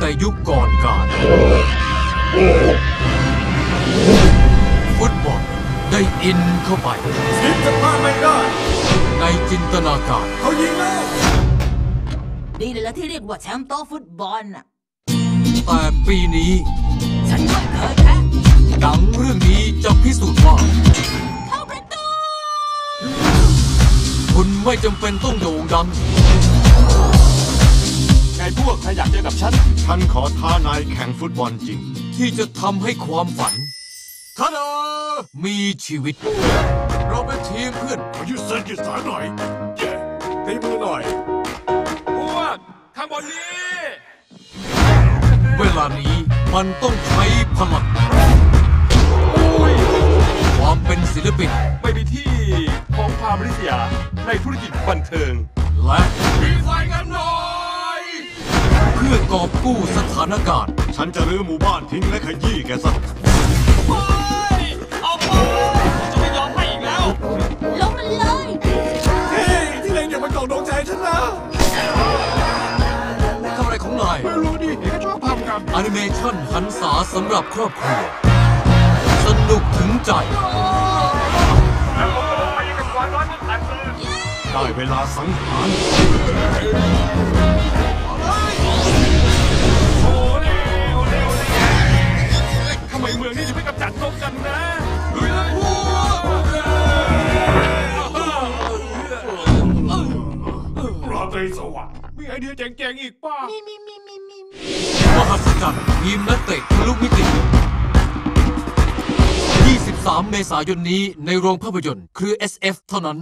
แต่ยุคก่อนการฟุตบอลได้อินเข้าไปทีมจะพลาดไม่ได้ ในจินตนาการ เขายิงแล้วนี่แหละที่เรียกว่าแชมป์โต๊ะฟุตบอลน่ะแต่ปีนี้ ฉันไม่เคยแพ้หนังเรื่องนี้จะพิสูจน์ว่า เข้าประตู คุณไม่จำเป็นต้องโด่งดังไง พวกใครอยากเจอกับฉัน ฉันขอท้านายแข่งฟุตบอลจริง ที่จะทำให้ความฝันท่าดามีชีวิต เราเป็นทีมเพื่อนขอยืดเส้นยืดสายหน่อยเย้ตีมือหน่อยพวกข้างบนนี้ เวลานี้มันต้องใช้พลังอุ้ยความเป็นศิลปินไม่มีที่ของความริษยาในธุรกิจบันเทิง และมีไฟกันหน่อยเพื่อกอบกู้สถานการณ์ ฉันจะรื้อหมู่บ้านทิ้งและขยี้แกซะเฮ้ยเอาไปจะไม่ยอมให้อีกแล้วลงมันเลยเฮ้ยที่เล่นอย่ามากล่องดวงใจฉันนะทำอะไรของนายไม่รู้ดิเห็นก็ชอบทำกันแอนิเมชันหันษาสำหรับครอบครัวสนุกถึงใจได้เวลาสังหาร สวัสดิ์มีไอเดียเจ๋งๆอีกป่ะมหัศจรรย์ทีมนักเตะทะลุมิติ 23 เมษายนนี้ในโรงภาพยนตร์ คือ SF เท่านั้น